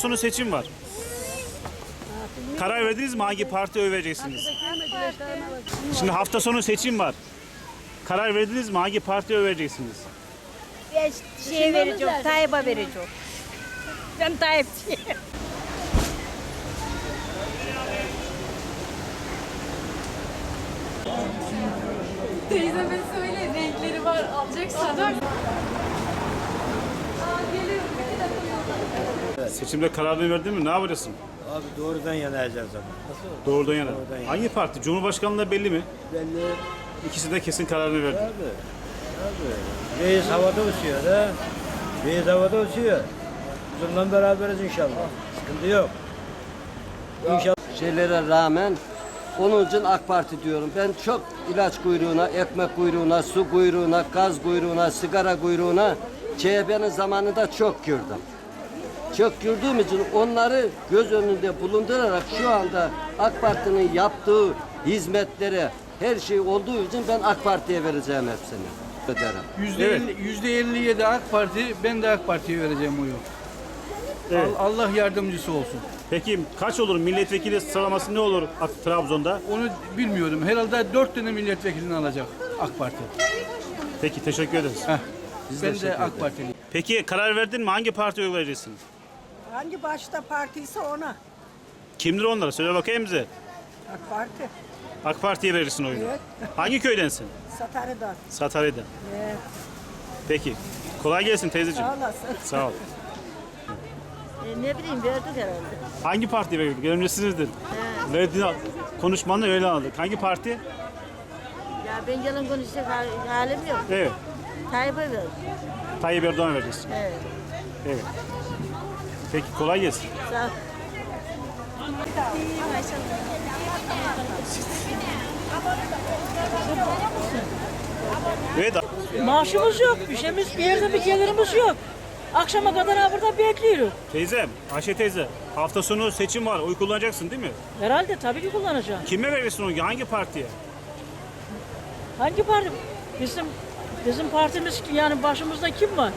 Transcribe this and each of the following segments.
Sonu seçim var. Karar verdiniz mi hangi partiye oy vereceksiniz? Şimdi hafta sonu seçim var. Karar verdiniz mi hangi partiye oy vereceksiniz? Ben şey vereceğim, Tayyip'e vereceğim. Ben Tayyipçiyim. Teyzeme söyle renkleri var alacaksın. Seçimde kararını verdin mi? Ne yapacaksın? Abi doğrudan yanayacağız ama. Doğrudan yana. Doğrudan yana. Hangi parti? Cumhurbaşkanlığı belli mi? Belli. İkisi de kesin kararını verdi. Abi. Abi. Reis havada uçuyor ha. Reis havada uçuyor. Biz onunla beraberiz inşallah. Sıkıntı yok. İnşallah. şeylere rağmen onun için AK Parti diyorum. Ben çok ilaç kuyruğuna, ekmek kuyruğuna, su kuyruğuna, gaz kuyruğuna, sigara kuyruğuna CHP'nin zamanında çok gördüm. Çok gördüğüm için onları göz önünde bulundurarak şu anda AK Parti'nin yaptığı hizmetlere her şey olduğu için ben AK Parti'ye vereceğim hepsini. Öderim. Yüzde Evet. elli- yüzde 57 AK Parti, ben de AK Parti'ye vereceğim oyu. Evet. Al- Allah yardımcısı olsun. Peki kaç olur? Milletvekili sıralaması ne olur Ak- Trabzon'da? Onu bilmiyorum. Herhalde dört tane milletvekilini alacak AK Parti. Peki teşekkür ederiz. Heh. Ben de AK Partiliyim. Peki karar verdin mi? Hangi partiye oy vereceksin? Hangi başta partiyse ona. Kimdir onlara? Söyle bakayım bize. AK Parti. AK Parti'ye verirsin oyunu. Evet. Hangi köydensin? Satarya'dan. Satarya'dan. Evet. Peki. Kolay gelsin teyzeciğim. Sağ olasın. Sağ ol. E, ne bileyim verdik herhalde. Hangi partiye verdik? Önemlisinizdir. Verdiğin konuşmanı öyle anladık. Hangi parti? Ya ben yalan konuşacak hal- halim yok. Evet. Tayyip'e ver. Tayyip Erdoğan vereceksin. Evet. Evet. Peki kolay gelsin. Sağ ol. Evet. Maaşımız yok, bir şeyimiz, bir yerde bir gelirimiz yok. Akşama kadar ha burada bekliyoruz. Teyzem, Ayşe teyze. Hafta sonu seçim var. Oy kullanacaksın değil mi? Herhalde tabii ki kullanacağım. Kime verirsin oyu? Hangi partiye? Hangi parti? Bizim bizim partimiz yani başımızda kim var?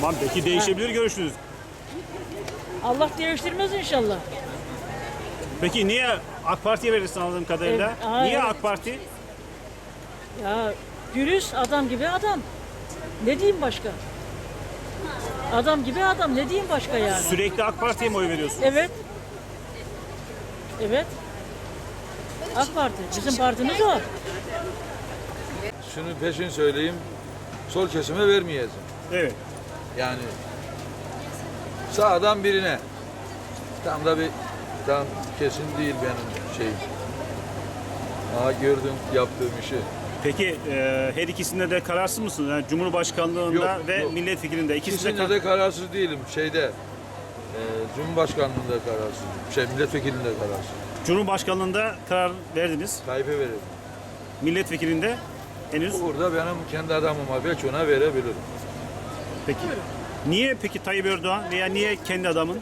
Tamam belki değişebilir görüşünüz. Allah değiştirmez inşallah. Peki niye AK Parti'ye verirsin anladığım kadarıyla? Evet, aa, niye evet. AK Parti? Ya dürüst adam gibi adam. Ne diyeyim başka? Adam gibi adam ne diyeyim başka yani? Sürekli AK Parti'ye mi oy veriyorsun? Evet. Evet. AK Parti. Bizim partimiz o. Şunu peşin söyleyeyim. Sol kesime vermeyeceğim. Evet. Yani sağdan birine. Tam da bir tam kesin değil benim şeyim. Aa gördüm yaptığım işi. Peki e, her ikisinde de kararsız mısın? Yani Cumhurbaşkanlığında Yok, ve yok. milletvekilinde ikisinde İkisinde de kararsız değilim. Şeyde e, Cumhurbaşkanlığında kararsız. Şey milletvekilinde kararsız. Cumhurbaşkanlığında karar verdiniz. Tayyip'e verelim. Milletvekilinde henüz. Burada benim kendi adamıma belki ona verebilirim. Peki. Niye peki Tayyip Erdoğan veya niye kendi adamın?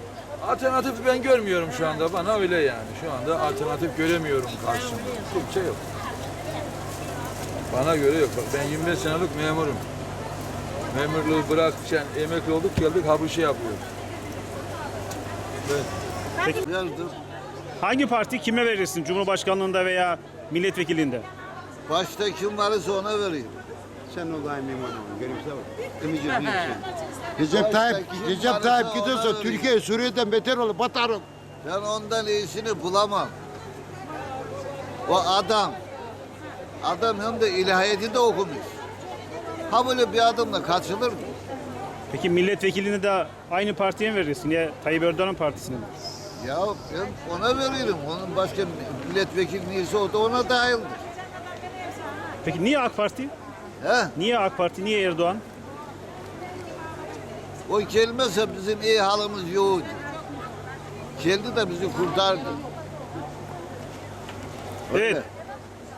Alternatif ben görmüyorum şu anda. Bana öyle yani. Şu anda alternatif göremiyorum karşımda. Kimse yok. Bana göre yok. Bak ben 25 senelik memurum. Memurluğu bırak, sen emekli olduk geldik ha bu şey yapıyoruz. Hangi parti kime verirsin? Cumhurbaşkanlığında veya milletvekilinde? Başta kim varsa ona vereyim. Sen olayım imanım. Görümse bak. Emici Recep Tayyip, Recep Tayyip gidiyorsa Türkiye Suriye'den beter olur, batarım. Ben ondan iyisini bulamam. O adam, adam hem de ilahiyatı da okumuş. Ha böyle bir adamla kaçılır mı? Peki milletvekilini de aynı partiye mi verirsin? Ya Tayyip Erdoğan'ın partisine mi? Ya ben ona veririm. Onun başka milletvekili neyse o da ona dahildir. Peki niye AK Parti? He? Niye AK Parti? Niye Erdoğan? O gelmezse bizim iyi halimiz yoktu. Geldi de bizi kurtardı. Evet.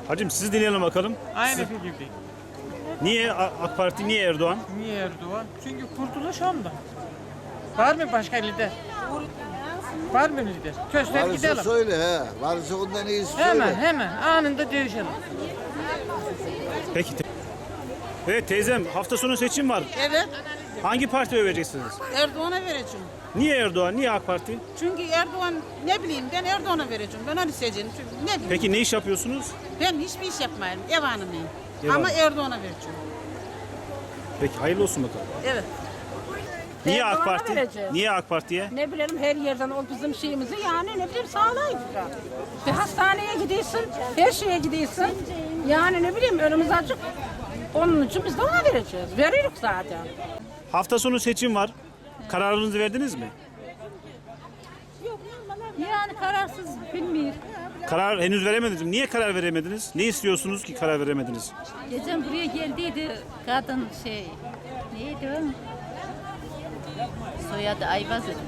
Hacım sizi dinleyelim bakalım. Aynı fikirdeyim. Niye A- AK Parti, niye Erdoğan? Niye Erdoğan? Çünkü kurtuluş onda. Var mı başka lider? Var mı lider? Göster Varsa gidelim. söyle he. Varsa ondan iyisi söyle. Hemen hemen anında dövüşelim. Peki. Evet teyzem hafta sonu seçim var. Evet. Hangi partiye oy vereceksiniz? Erdoğan'a vereceğim. Niye Erdoğan? Niye AK Parti? Çünkü Erdoğan ne bileyim ben Erdoğan'a vereceğim. Ben onu seçeceğim. Çünkü ne bileyim. Peki ne iş yapıyorsunuz? Ben hiçbir iş yapmayayım. Ev hanımıyım. Ev Ama hanımı. Erdoğan'a vereceğim. Peki hayırlı olsun bakalım. Evet. Niye AK Erdoğan'a Parti? vereceğiz. Niye AK Parti'ye? Ne bilelim her yerden o bizim şeyimizi yani ne bileyim sağlayın. Bir hastaneye gidiyorsun, her şeye gidiyorsun. Yani ne bileyim önümüz açık. Onun için biz de ona vereceğiz. Veriyoruz zaten. Hafta sonu seçim var. Kararınızı verdiniz mi? Yani kararsız bilmiyorum. Karar henüz veremediniz mi? Niye karar veremediniz? Ne istiyorsunuz ki karar veremediniz? Geçen buraya geldiydi kadın şey. Neydi o? Soyadı Ayvaz dedim.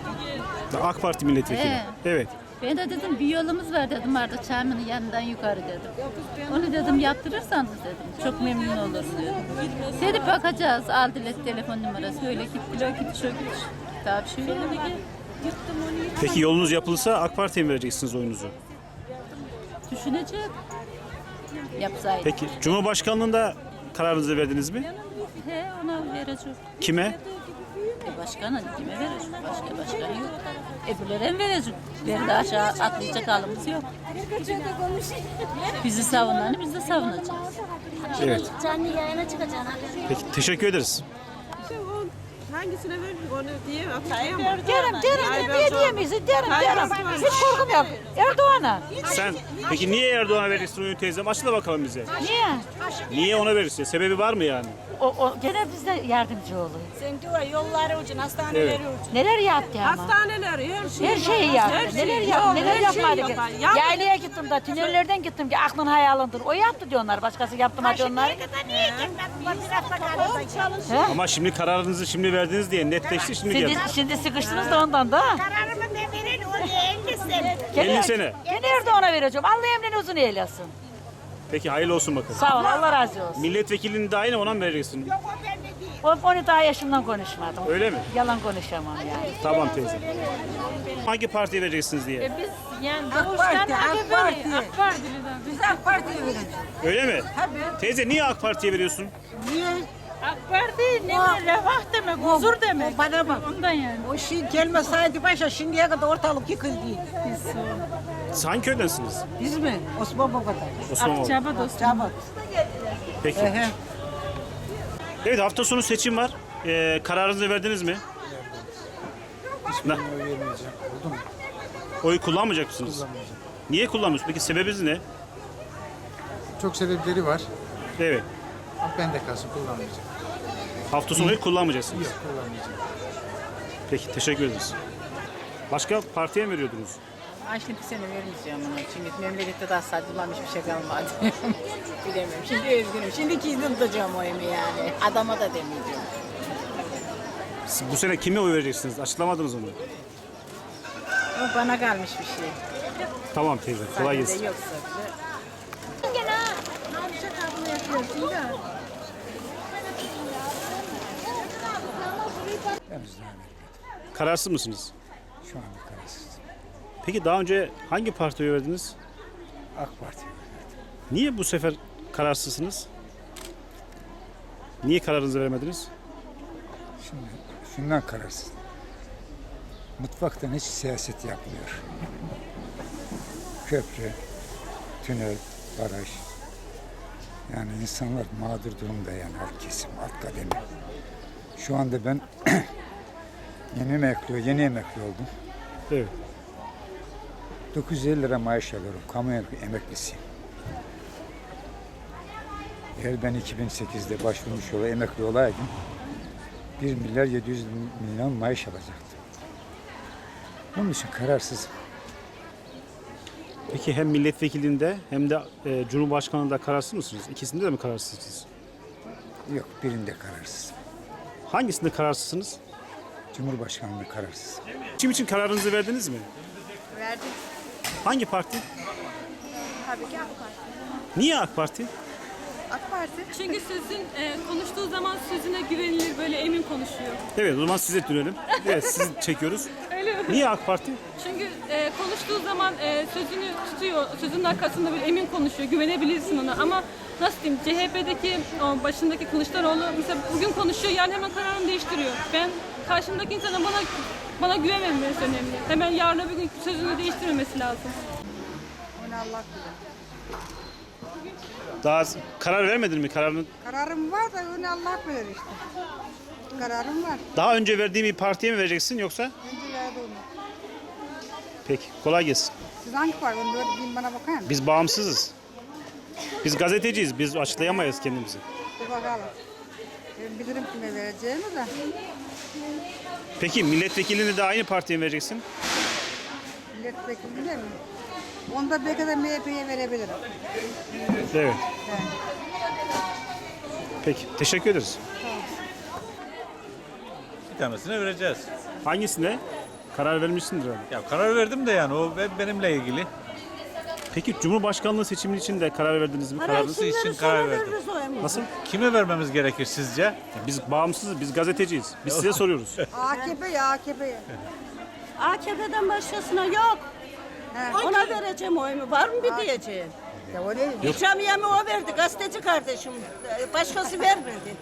AK Parti milletvekili. He. Evet. Ben de dedim bir yolumuz var dedim Arda Çamlı'nın yanından yukarı dedim. Onu dedim yaptırırsanız dedim. Çok memnun olurum dedim. Dedi bakacağız aldılar telefon numarası öyle gittiler gitti şöyle gitti. Daha bir şey olmadı. Peki yolunuz yapılırsa AK Parti'ye mi vereceksiniz oyunuzu? Düşünecek. Yapsaydı. Peki Cumhurbaşkanlığında kararınızı verdiniz mi? He ona vereceğim. Kime? E başkana kime vereceğim? Başka başkan yok. Öbürlere mi vereceğim? Beni de aşağı atlayacak halimiz yok. Bizi savunanı biz de savunacağız. Evet. Canlı yayına çıkacaksın. Peki teşekkür ederiz. Hangisine verdik onu diye Derim, derim, niye diyemeyiz? Derim, derim. Hiç korkum yok. Erdoğan'a. Sen peki niye Erdoğan'a verirsin oyunu teyzem? Açıkla bakalım bize. Niye? Niye ona verirsin? Sebebi var mı yani? O, o gene bizde yardımcı oluyor. Sen diyor yolları ucun, hastaneleri Evet. ucun. Neler yaptı ama? Hastaneler, her şey. Her şeyi yaptı. neler yaptı, neler yapmadı ki? Yap- Yaylaya gittim de tünellerden gittim ki aklın hayalındır. O yaptı diyorlar. Başkası yaptı mı diyorlar. He? Ama şimdi kararınızı şimdi verdiniz diye netleşti şimdi Şimdi, geldi. şimdi sıkıştınız da ondan da. Kararımı ne verin oraya 50 sene. 50 sene. Gene Erdoğan'a vereceğim. Allah emrini uzun eylesin. Peki hayırlı olsun bakalım. Sağ ol, Allah razı olsun. Milletvekilini de aynı ona mı vereceksin? O, onu daha yaşımdan konuşmadım. Öyle mi? Yalan konuşamam yani. Tamam teyze. Hangi partiye vereceksiniz diye. Biz yani doğuştan AK Parti. AK Partili'den. Biz AK Parti'ye vereceğiz. Öyle mi? Teyze niye AK Parti'ye veriyorsun? AK Parti ne bileyim refah demek, huzur demek. Bana bak. Ondan yani. O şey gelmeseydi başa şimdiye kadar ortalık yıkıldı. Siz hangi köydensiniz? Biz mi? Osman Baba'dan. Osmanoğlu. Akçaba dostum. Camat. Peki. Evet hafta sonu seçim var. Ee, kararınızı verdiniz mi? Ne? Oy vermeyeceğim. Oldu mu? Oy kullanmayacak mısınız? Niye kullanmıyorsunuz? Peki sebebiniz ne? Çok sebepleri var. Evet. Ben de kalsın kullanmayacağım. Hafta sonu oy kullanmayacaksınız. Yok kullanmayacağım. Peki teşekkür ederiz. Başka partiye mi veriyordunuz? Ay şimdi seni vermeyeceğim onu. Şimdi memlekette daha saçmalamış bir şey kalmadı. Bilemiyorum. Şimdi üzgünüm. Şimdi kendim tutacağım oyumu yani. Adama da demeyeceğim. Siz bu sene kime oy vereceksiniz? Açıklamadınız onu. O bana kalmış bir şey. Tamam teyze. Kolay Sadece gelsin. Yoksa bize Kararsız mısınız? Şu anda kararsız. Peki daha önce hangi partiye oy verdiniz? AK Parti. Niye bu sefer kararsızsınız? Niye kararınızı veremediniz? Şimdi şundan kararsız. Mutfaktan hiç siyaset yapmıyor. Köprü, tünel, baraj. Yani insanlar mağdur durumda yani alt kesim, alt kademe. Şu anda ben yeni emekli, yeni emekli oldum. Evet. 950 lira maaş alıyorum. Kamu emeklisiyim. Eğer ben 2008'de başvurmuş ola emekli olaydım 1 milyar 700 milyon maaş alacaktım. Onun için kararsızım. Peki hem milletvekilinde hem de e, cumhurbaşkanlığında kararsız mısınız? İkisinde de mi kararsızsınız? Yok birinde kararsız. Hangisinde kararsızsınız? Cumhurbaşkanlığı kararsız. Kim için kararınızı verdiniz mi? verdim. Hangi parti? Tabii ki AK Parti. Niye AK Parti? AK Parti. Çünkü sözün e, konuştuğu zaman sözüne güvenilir, böyle emin konuşuyor. Evet o zaman size dönelim. Evet siz çekiyoruz. Öyle mi? Niye AK Parti? Çünkü e, konuştuğu zaman e, sözünü tutuyor, sözünün arkasında böyle emin konuşuyor, güvenebilirsin ona. Ama nasıl diyeyim CHP'deki o başındaki Kılıçdaroğlu mesela bugün konuşuyor yani hemen kararını değiştiriyor. Ben karşımdaki insana bana bana güvenmemesi önemli. Hemen yarın öbür gün sözünü değiştirmemesi lazım. Allah. Daha karar vermedin mi kararını? Kararım var da onu Allah bilir işte. Kararım var. Daha önce verdiğin bir partiye mi vereceksin yoksa? Önce verdi onu. Peki kolay gelsin. Siz hangi var? Onu böyle diyeyim bana bakar mısın? Biz bağımsızız. Biz gazeteciyiz. Biz açıklayamayız kendimizi. Bir bakalım. Ben bilirim kime vereceğimi de. Peki milletvekilini de aynı partiye mi vereceksin? Milletvekiline mi? Onda belki de MHP'ye verebilirim. Evet. Yani. Peki teşekkür ederiz. Bir tanesine vereceğiz. Hangisine? Karar vermişsindir abi. Ya karar verdim de yani o be- benimle ilgili. Peki Cumhurbaşkanlığı seçimi için de karar verdiniz mi? Kararınız için karar verdim. nasıl? Kime vermemiz gerekir sizce? Biz bağımsızız, biz gazeteciyiz. Biz size soruyoruz. AKP'ye AKP'ye. AKP'den başkasına yok. He. Ona vereceğim oyumu. Var mı bir diyeceğim? Ya o ne? İkramiye'mi o verdi. Gazeteci kardeşim. Başkası vermedi.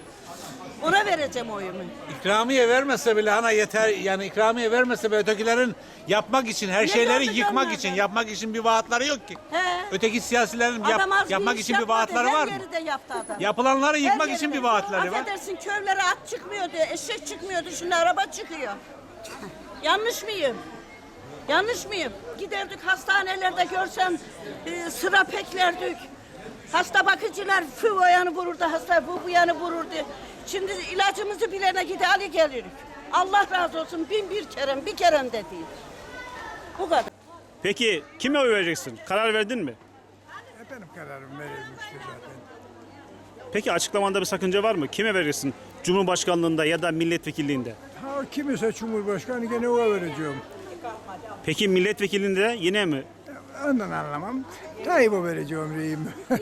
Ona vereceğim oyumu. İkramiye vermese bile ana yeter yani ikramiye vermese bile ötekilerin yapmak için her Ne şeyleri yapacağım yıkmak ben? için yapmak için bir vaatları yok ki. He. Öteki siyasilerin yap- Adam az yapmak iş için bir yapmadı. vaatları Her var mı? yeri de yaptı adam. Yapılanları yıkmak için bir vaatleri var. Affedersin köylere at çıkmıyordu, eşek çıkmıyordu, şimdi araba çıkıyor. Yanlış mıyım? Yanlış mıyım? Giderdik hastanelerde görsen e, sıra beklerdik. Hasta bakıcılar fı o yanı vururdu, hasta bu bu yanı vururdu. Şimdi ilacımızı bilene gide Ali gelirik. Allah razı olsun bin bir kere, bir kere de değil. Bu kadar. Peki kime oy vereceksin? Karar verdin mi? Efendim kararım verilmişti zaten. Peki açıklamanda bir sakınca var mı? Kime vereceksin? Cumhurbaşkanlığında ya da milletvekilliğinde. Ha kimse Cumhurbaşkanı gene o vereceğim. Peki milletvekilliğinde yine mi? Ondan anlamam. Tayyip'e vereceğim reyimi.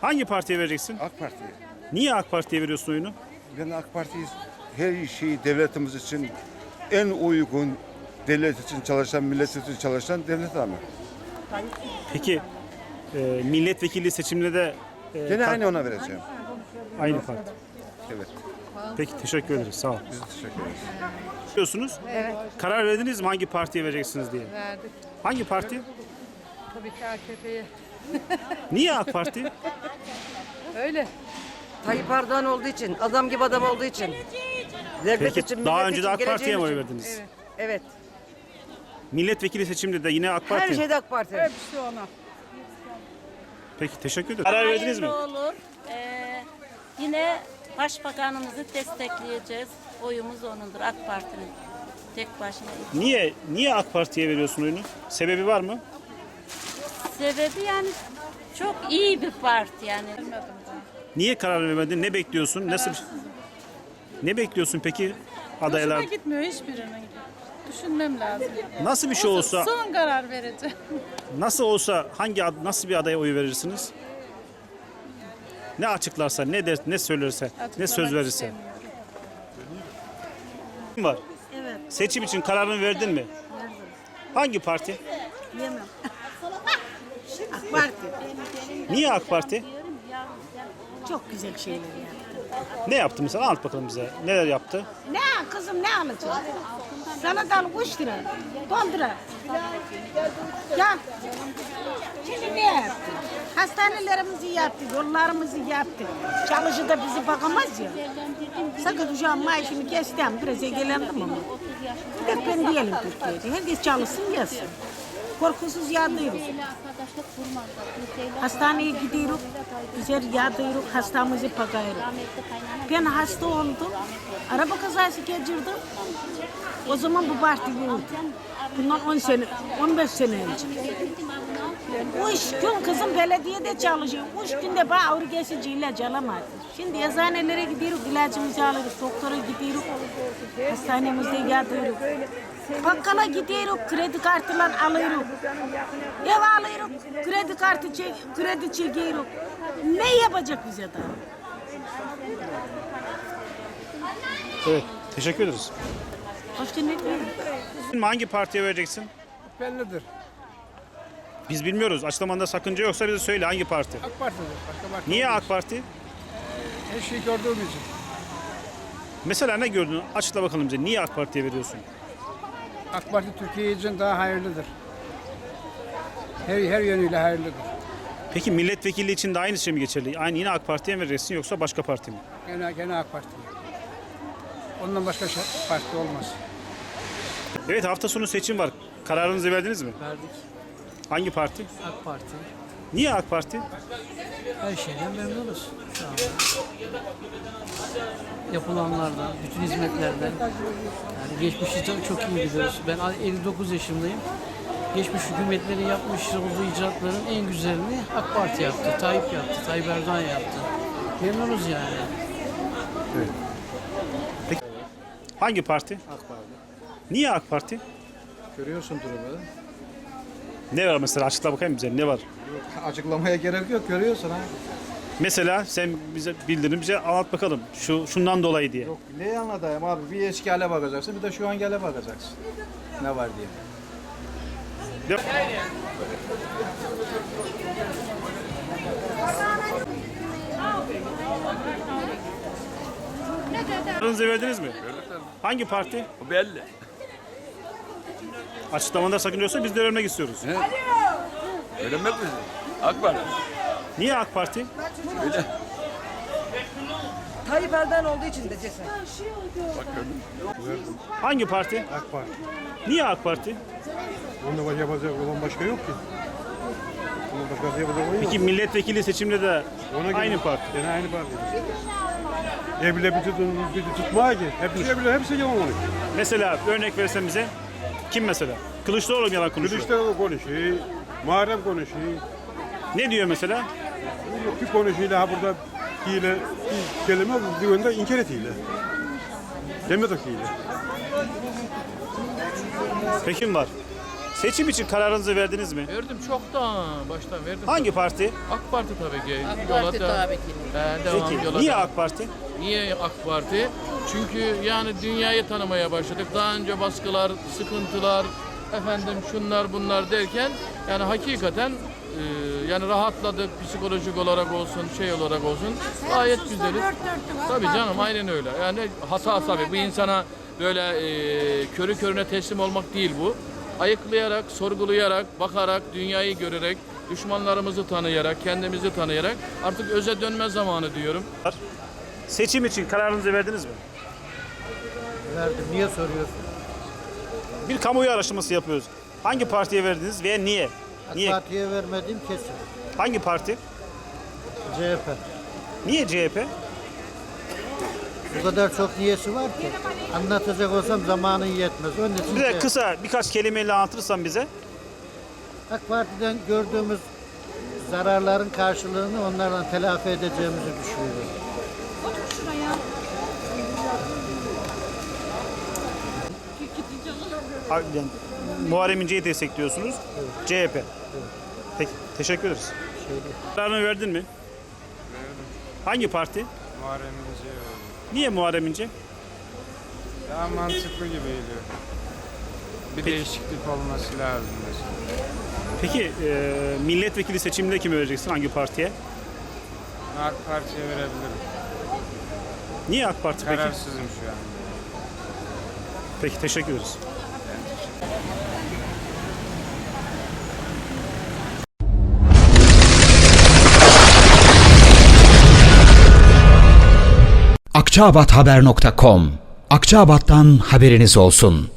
Hangi partiye vereceksin? AK Parti'ye. Niye AK Parti'ye veriyorsun oyunu? Ben AK Parti'yi her şeyi devletimiz için en uygun devlet için çalışan, millet için çalışan devlet adamı. Peki e, milletvekilliği seçiminde de e, Gene aynı ona vereceğim. aynı parti. Evet. Peki teşekkür ederiz. Sağ ol. Biz teşekkür ederiz. Biliyorsunuz. Evet. Karar verdiniz mi hangi partiye vereceksiniz diye? Verdik. Hangi parti? Tabii ki AKP'ye. Niye AK Parti? Öyle. Tayyip Erdoğan olduğu için, adam gibi adam olduğu için. Devlet Peki için, daha millet önce de için, AK Parti'ye geleceğim mi oy için. verdiniz? Evet. Evet. Milletvekili seçiminde de yine AK Parti. Her şeyde AK Parti. Hepsi ona. Peki teşekkür ederim. Karar verdiniz mi? Hayırlı olur. Ee, yine başbakanımızı destekleyeceğiz. Oyumuz onundur AK Parti'nin. Tek başına. Niye niye AK Parti'ye veriyorsun oyunu? Sebebi var mı? Sebebi yani çok iyi bir parti yani. Niye karar vermedin? Ne bekliyorsun? Nasıl bir... Ne bekliyorsun peki adaylar? Hoşuma gitmiyor hiçbirinin. Düşünmem lazım. Nasıl bir şey olsa, Son karar vereceğim. nasıl olsa hangi ad- nasıl bir adaya oy verirsiniz? Ne açıklarsa, ne der, ne söylerse, ne söz verirse. Kim var? Evet. Seçim için kararını verdin mi? Hangi parti? Yemem. AK Parti. Niye AK Parti? Çok güzel şeyler yaptı. Ne yaptı mesela? Anlat bakalım bize. Neler yaptı? Ne kızım ne alacağım? Salatalık 3 lira. 10 lira. Ya şimdi ne yaptı? Hastanelerimizi yaptı, yollarımızı yaptı. Çalışı da bizi bakamaz ya. Sakın uşağın maaşını kestim, biraz egelendim ama. Bir tek ben diyelim Türkiye'de. Herkes çalışsın gelsin. Korkusuz yağdıyoruz. Hastaneye gidiyoruz, güzel yağdıyoruz, hastamızı bakıyoruz. Ben hasta oldum, araba kazası geçirdim. O zaman bu parti yoktu. Bundan 10 sene, 15 sene önce. Üç gün kızım belediyede çalışıyor. Üç günde bana ağrı kesici ilaç alamadı. Şimdi eczanelere gidiyoruz, ilacımızı alırız, doktora gidiyoruz, hastanemizde yatıyoruz. Bakkala gidiyoruz, kredi kartıyla alıyoruz. Ev alıyoruz, kredi kartı çek, kredi çekiyoruz. Ne yapacak bize daha? Evet. Teşekkür ederiz. Ne diyeyim? Hangi partiye vereceksin? Bellidir. Biz bilmiyoruz. Açıklamanda sakınca yoksa bize söyle hangi parti? AK Parti'dir. Başka parti Niye. AK Parti? Her şeyi gördüğüm için. Mesela ne gördün? Açıkla bakalım bize. Niye AK Parti'ye veriyorsun? AK Parti Türkiye için daha hayırlıdır. Her, her yönüyle hayırlıdır. Peki milletvekili için de aynı şey mi geçerli? Aynı yine AK Parti'ye mi vereceksin yoksa başka parti mi? Gene, gene AK Parti. Ondan başka şey, parti olmaz. Evet hafta sonu seçim var. Kararınızı verdiniz mi? Verdik. Hangi parti? AK Parti. Niye AK Parti? Her şeyden memnunuz şu anda. Yapılanlardan, bütün hizmetlerden. Yani geçmişi çok- çok iyi biliyoruz. Ben 59 yaşındayım. Geçmiş hükümetlerin yapmış olduğu icraatların en güzelini AK Parti yaptı, Tayyip yaptı, Tayyip Erdoğan yaptı. Memnunuz yani. Hangi parti? AK Parti. Niye AK Parti? Görüyorsun durumu. Ne var mesela açıkla bakayım bize ne var? Açıklamaya gerek yok görüyorsun ha. Mesela sen bize bildirin bize anlat bakalım. Şu şundan dolayı diye. Yok neyi anlatayım abi bir eski hale bakacaksın bir de şu an hale bakacaksın. Ne var diye. De- Kararınızı verdiniz mi? Hangi parti? Belli. Açıklamanda sakınıyorsa biz de öğrenmek istiyoruz. Öğrenmek mi? AK Parti. Niye AK Parti? Öyle. Tayyip Erdoğan olduğu için de cesaret. Hangi parti? AK Parti. Niye AK Parti? Onda yapacak olan başka yok ki. Onun başkası yapacak olan Peki milletvekili seçimde de Ona aynı parti. Gene aynı parti. Evle bir tutun, bir tutmaya ki. Hepsi evle, hepsi yalan oluyor. Mesela örnek versem bize kim mesela? Kılıçdaroğlu mu yalan konuşuyor? Kılıçdaroğlu konuşuyor, Muharrem konuşuyor. Ne diyor mesela? Bir konuşuyla ha burada hile, bir kelime bir yönde inkar et hile. Demedik hile. Pekin var. Seçim için kararınızı verdiniz mi? Verdim çoktan baştan verdim. Hangi parti? AK Parti tabii ki. AK Parti tabii ki. Ee, devam, Peki yola niye devam. AK Parti? Niye AK Parti? Çünkü yani dünyayı tanımaya başladık. Daha önce baskılar, sıkıntılar, efendim şunlar bunlar derken yani hakikaten e, yani rahatladık psikolojik olarak olsun, şey olarak olsun. Gayet güzeliz. Tabii canım aynen öyle. Yani hata tabii. Bu insana böyle e, körü körüne teslim olmak değil bu. Ayıklayarak, sorgulayarak, bakarak, dünyayı görerek, düşmanlarımızı tanıyarak, kendimizi tanıyarak artık öze dönme zamanı diyorum. Seçim için kararınızı verdiniz mi? Verdim. Niye soruyorsun? Bir kamuoyu araştırması yapıyoruz. Hangi partiye verdiniz ve niye? Niye? Partiye vermediğim kesin. Hangi parti? CHP. Niye CHP? O kadar çok niyesi var ki. Anlatacak olsam zamanın yetmez. Onun için Bize CHP. kısa birkaç kelimeyle anlatırsan bize. AK Parti'den gördüğümüz zararların karşılığını onlardan telafi edeceğimizi düşünüyorum. Ha, Yani, Muharrem İnce'yi destekliyorsunuz. CHP. Peki, teşekkür ederiz. Kararını verdin mi? Hangi parti? Muharrem İnce Niye Muharrem İnce? daha mantıklı gibi geliyor. Bir değişiklik olması lazım mesela. Peki e, milletvekili seçiminde kimi vereceksin? Hangi partiye? AK Parti'ye verebilirim. Niye AK Parti peki? Kararsızım şu an. Peki teşekkür ederiz. Akçaabathaber.com Akçaabat'tan haberiniz olsun.